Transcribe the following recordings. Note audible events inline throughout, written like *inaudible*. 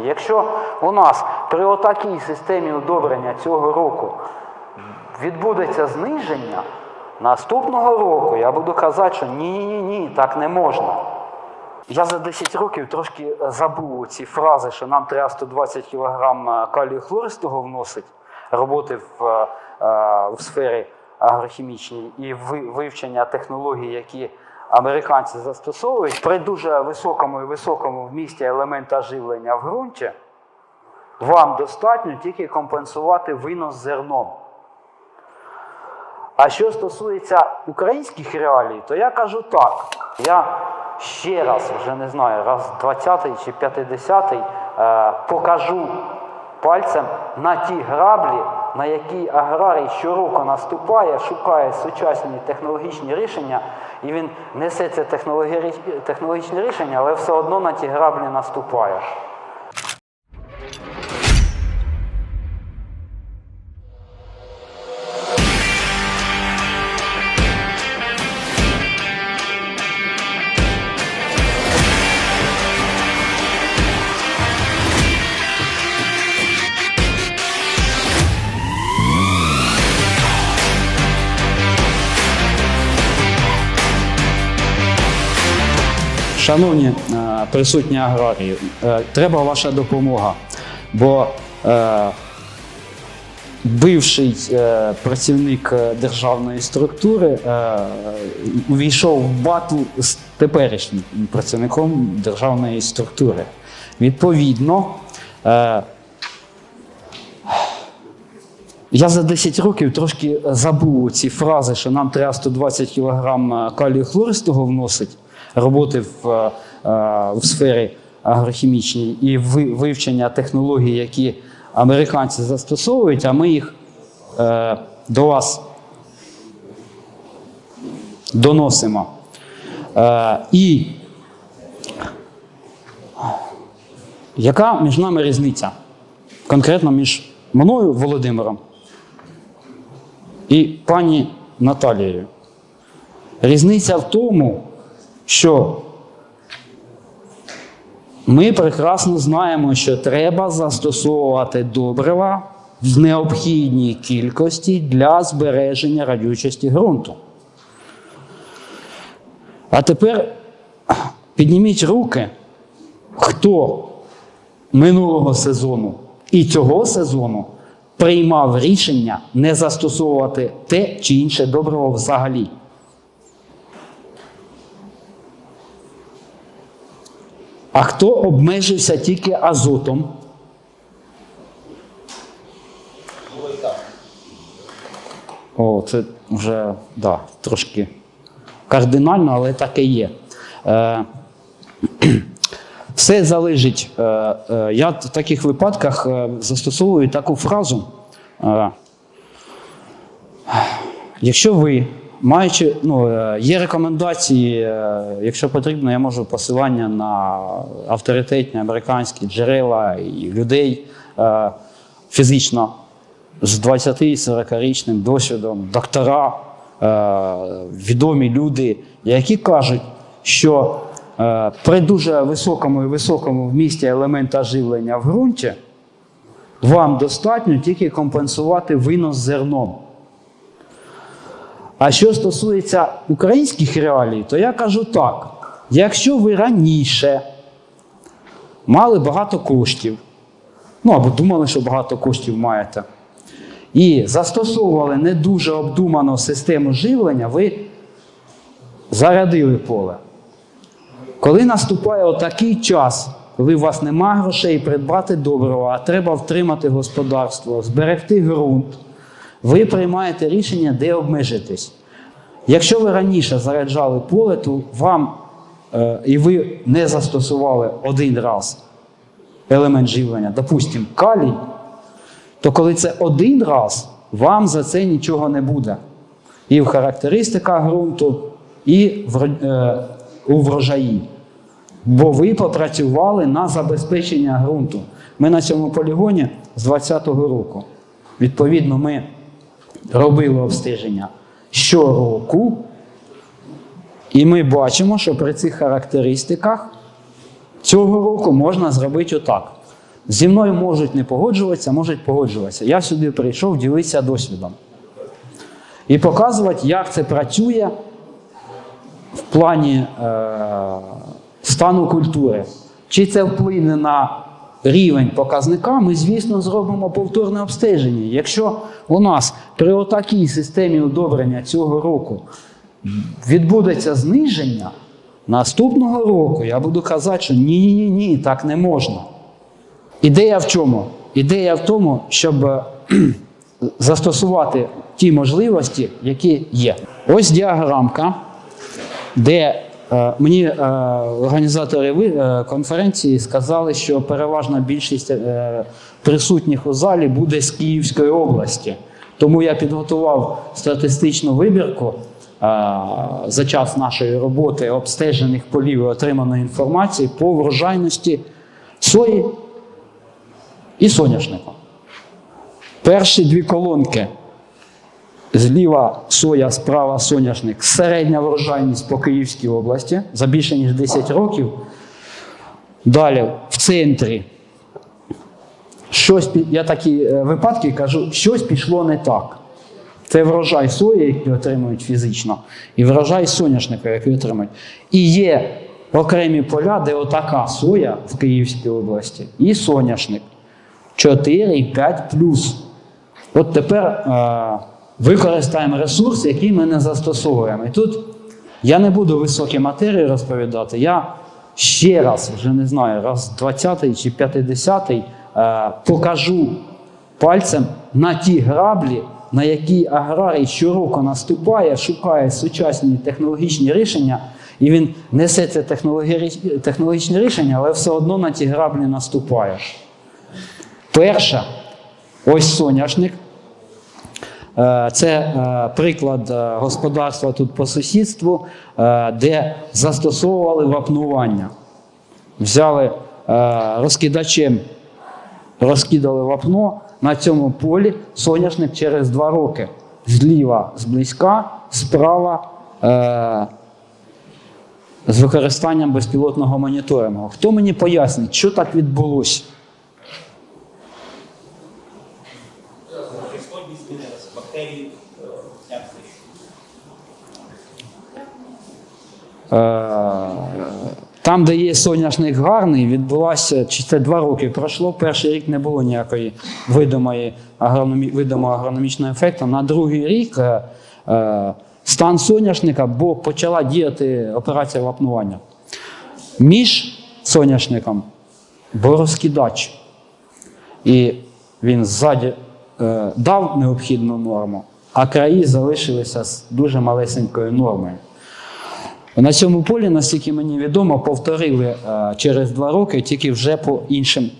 зниження. Якщо у нас при отакій системі удобрення цього року відбудеться зниження, наступного року я буду казати, що ні-ні ні, так не можна. Я за 10 років трошки забув ці фрази, що нам треба 120 кг калію хлористого вносить, роботи в, е, в сфері агрохімічній і вивчення технологій, які американці застосовують. При дуже високому і високому вмісті елемента живлення в ґрунті вам достатньо тільки компенсувати винос зерном. А що стосується українських реалій, то я кажу так. Я ще раз, вже не знаю, раз 20-й чи 50-й е, покажу пальцем на ті граблі, на який аграрій щороку наступає, шукає сучасні технологічні рішення, і він несе це технологі- технологічне рішення, але все одно на ті граблі наступає. Шановні е, присутні аграрії, е, треба ваша допомога, бо е, бивший працівник державної структури увійшов в батл з теперішнім працівником державної структури. Відповідно, я за 10 років трошки забув ці фрази, що нам треба 120 кг калію хлористого вносить, роботи в, е, в сфері агрохімічній і вивчення технологій, які американці застосовують, а ми їх е, до вас доносимо. Е, і яка між нами різниця? Конкретно між мною, Володимиром, і пані Наталією. Різниця в тому, що ми прекрасно знаємо, що треба застосовувати добрива в необхідній кількості для збереження радючості ґрунту. А тепер підніміть руки, хто минулого сезону і цього сезону приймав рішення не застосовувати те чи інше добриво взагалі. А хто обмежився тільки азотом? О, це вже да, трошки кардинально, але так і є. Е, *clears throat* все залежить. е, е, Я в таких випадках е, застосовую таку фразу. Якщо ви, маючи, ну, е, є рекомендації, е, якщо потрібно, я можу посилання на авторитетні американські джерела і людей е, фізично з 20-40-річним досвідом, доктора, відомі люди, які кажуть, що при дуже високому і високому вмісті елемента живлення в ґрунті вам достатньо тільки компенсувати винос зерном. А що стосується українських реалій, то я кажу так: якщо ви раніше мали багато коштів, ну або думали, що багато коштів маєте, і застосовували не дуже обдуману систему живлення, ви зарядили поле. Коли наступає отакий час, коли у вас нема грошей придбати добрива, а треба втримати господарство, зберегти ґрунт, ви приймаєте рішення, де обмежитись. Якщо ви раніше заряджали поле, то вам е, і ви не застосували один раз елемент живлення, допустимо, калій, то коли це один раз, вам за це нічого не буде. І в характеристиках ґрунту, і в, е, у врожаї. Бо ви попрацювали на забезпечення ґрунту. Ми на цьому полігоні з 2020 року. Відповідно, ми робили обстеження щороку, і ми бачимо, що при цих характеристиках цього року можна зробити отак. Зі мною можуть не погоджуватися, можуть погоджуватися. Я сюди прийшов ділитися досвідом. І показувати, як це працює в плані е, стану культури. Чи це вплине на рівень показника, ми, звісно, зробимо повторне обстеження. Якщо у нас при отакій системі удобрення цього року відбудеться зниження, наступного року я буду казати, що ні, ні, так не можна. Ідея в чому? Ідея в тому, щоб е, *clears throat* застосувати ті можливості, які є. Ось діаграмка, де мені е, організатори е, конференції сказали, що переважна більшість е, присутніх у залі буде з Київської області. Тому я підготував статистичну вибірку е, за час нашої роботи обстежених полів і отриманої інформації по врожайності сої і соняшника. Перші дві колонки. Зліва соя, справа соняшник. Середня врожайність по Київській області за більше ніж 10 років. Далі в центрі. Щось, я такі е, випадки кажу, щось пішло не так. Це врожай сої, який отримують фізично, і врожай соняшника, який отримують. І є окремі поля, де отака соя в Київській області, і соняшник 4 і 5 плюс. От тепер е, використаємо ресурс, який ми не застосовуємо. І тут я не буду високі матерії розповідати. Я ще раз, вже не знаю, раз 20 чи 50 е, покажу пальцем на ті граблі, на які аграрій щороку наступає, шукає сучасні технологічні рішення, і він несе це технологі- технологічні рішення, але все одно на ті граблі наступає. Перше, ось соняшник. Е, Це е, приклад е, господарства тут по сусідству, де застосовували вапнування. Взяли розкидачем, розкидали вапно на цьому полі соняшник через два роки. Зліва зблизька, справа з використанням безпілотного моніторингу. Хто мені пояснить, що так відбулося? Кислотність змінилася, бактерії е, як? Е, Там, де є соняшник гарний, відбулося, чи два роки пройшло. Перший рік не було ніякої видимої агрономі, видимого агрономічного ефекту. На другий рік е, стан соняшника, бо почала діяти операція вапнування. Між соняшником був розкидач. І він ззаді дав необхідну норму, а краї залишилися з дуже малесенькою нормою. На цьому полі, наскільки мені відомо, повторили е, через два роки, тільки вже по іншим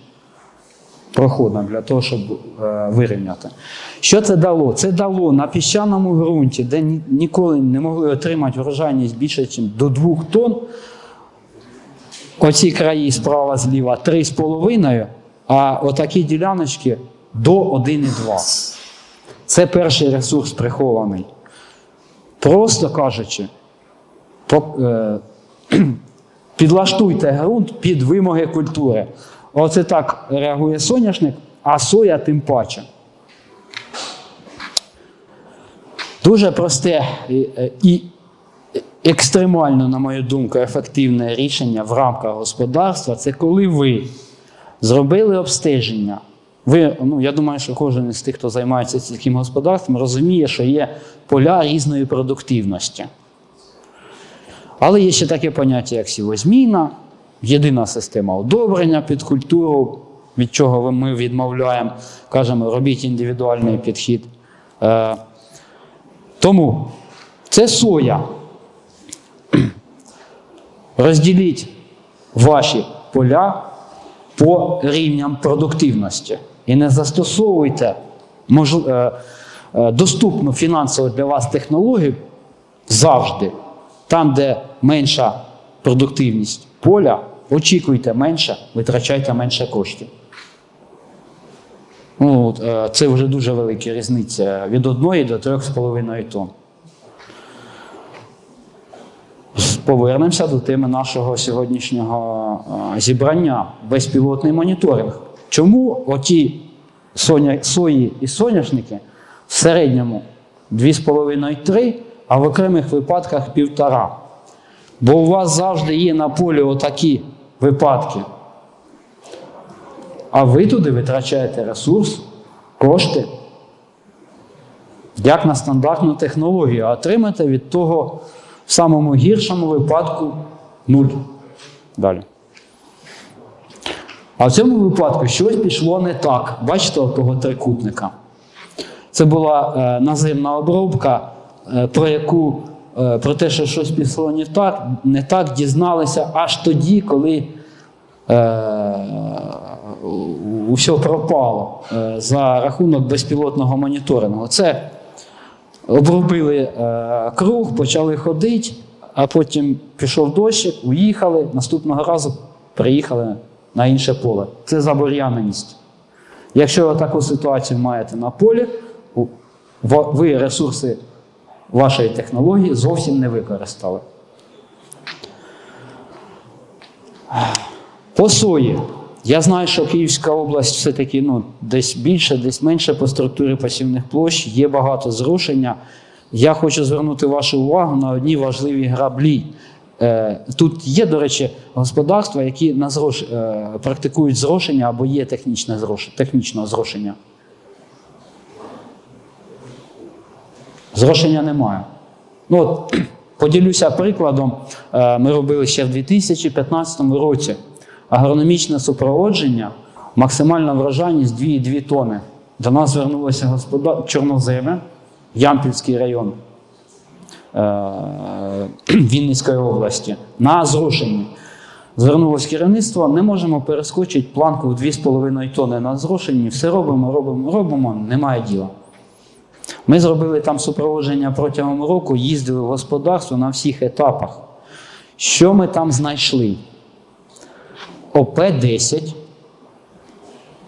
проходам для того, щоб е, вирівняти. Що це дало? Це дало на піщаному ґрунті, де ніколи не могли отримати врожайність більше, ніж до 2 тонн. Оці краї справа зліва 3,5, а отакі діляночки до 1,2. Це перший ресурс прихований. Просто кажучи, е, *clears throat* підлаштуйте ґрунт під вимоги культури. Оце так реагує соняшник, а соя тим паче. Дуже просте і, е, і екстремально, на мою думку, ефективне рішення в рамках господарства це коли ви зробили обстеження. Ви, ну, я думаю, що кожен із тих, хто займається сільським господарством, розуміє, що є поля різної продуктивності. Але є ще таке поняття, як сівозміна, єдина система одобрення під культуру, від чого ми відмовляємо, кажемо, робіть індивідуальний підхід. Е, тому це соя. *clears throat* Розділіть ваші поля по рівням продуктивності і не застосовуйте е, е, доступну фінансово для вас технологію завжди. Там, де менша продуктивність поля, очікуйте менше, витрачайте менше коштів. Ну, е, це вже дуже велика різниця від 1 до 3,5 тонн. Повернемося до теми нашого сьогоднішнього зібрання безпілотний моніторинг. Чому оті сої і соняшники в середньому 2,5-3, а в окремих випадках 1,5. Бо у вас завжди є на полі отакі випадки. А ви туди витрачаєте ресурс, кошти, як на стандартну технологію, а отримаєте від того в самому гіршому випадку нуль. Далі. А в цьому випадку щось пішло не так. Бачите того трикутника? Це була е, наземна обробка, е, про яку е, про те, що щось пішло не так, не так дізналися аж тоді, коли е, усе пропало е, за рахунок безпілотного моніторингу. Це обробили е, круг, почали ходити, а потім пішов дощик, уїхали, наступного разу приїхали на інше поле. Це забур'яненість. Якщо ви таку ситуацію маєте на полі, ви ресурси вашої технології зовсім не використали. По сої. Я знаю, що Київська область все-таки ну, десь більше, десь менше по структурі посівних площ, є багато зрушення. Я хочу звернути вашу увагу на одні важливі граблі. Е, Тут є, до речі, господарства, які на зрош... е, практикують зрошення або є технічне зрош... технічного зрошення. Зрошення немає. Ну, от, *clears throat* поділюся прикладом. Е, Ми робили ще в 2015 році агрономічне супроводження, максимальна врожайність 2,2 тони. До нас звернулося господар Чорноземе, Ямпільський район *clears throat* Вінницької області на зрошенні. Звернулось керівництво, не можемо перескочити планку в 2,5 тони на зрошенні. Все робимо, робимо, робимо, немає діла. Ми зробили там супроводження протягом року, їздили в господарство на всіх етапах. Що ми там знайшли? ОП-10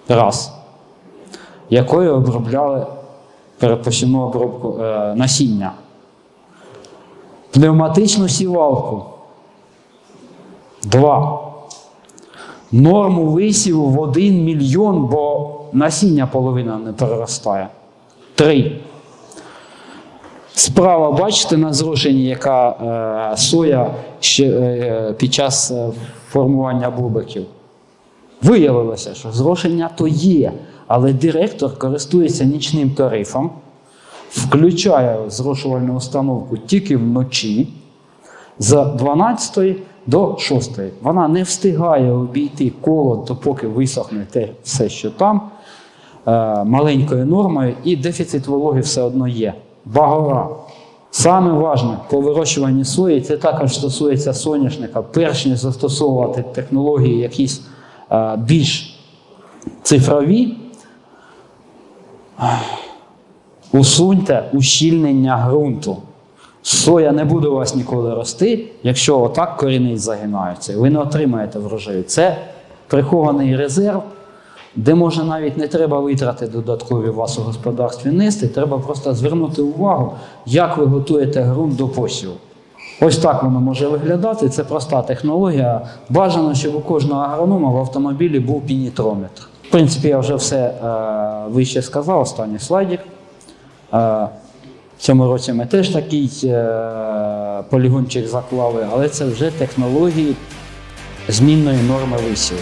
раз, якою обробляли передпосівну обробку е, насіння. Пневматичну сівалку. Два. Норму висіву в 1 мільйон, бо насіння половина не переростає. Три. Справа, бачите, на зрошенні, яка е, соя ще, е, під час е, формування бубиків. Виявилося, що зрошення то є, але директор користується нічним тарифом, включає зрошувальну установку тільки вночі з 12 до 6. Вона не встигає обійти коло, допоки висохне те все, що там, е, маленькою нормою, і дефіцит вологи все одно є. Багора. Саме важне по вирощуванні сої, це також стосується соняшника, перш ніж застосовувати технології якісь е, більш цифрові, усуньте ущільнення ґрунту. Соя не буде у вас ніколи рости, якщо отак корінець загинаються, і ви не отримаєте врожаю. Це прихований резерв, де може навіть не треба витрати додаткові вас у господарстві нести, треба просто звернути увагу, як ви готуєте ґрунт до посіву. Ось так воно може виглядати. Це проста технологія. Бажано, щоб у кожного агронома в автомобілі був пінітрометр. В принципі, я вже все е, вище сказав, останній слайдик. В цьому році ми теж такий е, полігончик заклали, але це вже технології змінної норми висіву.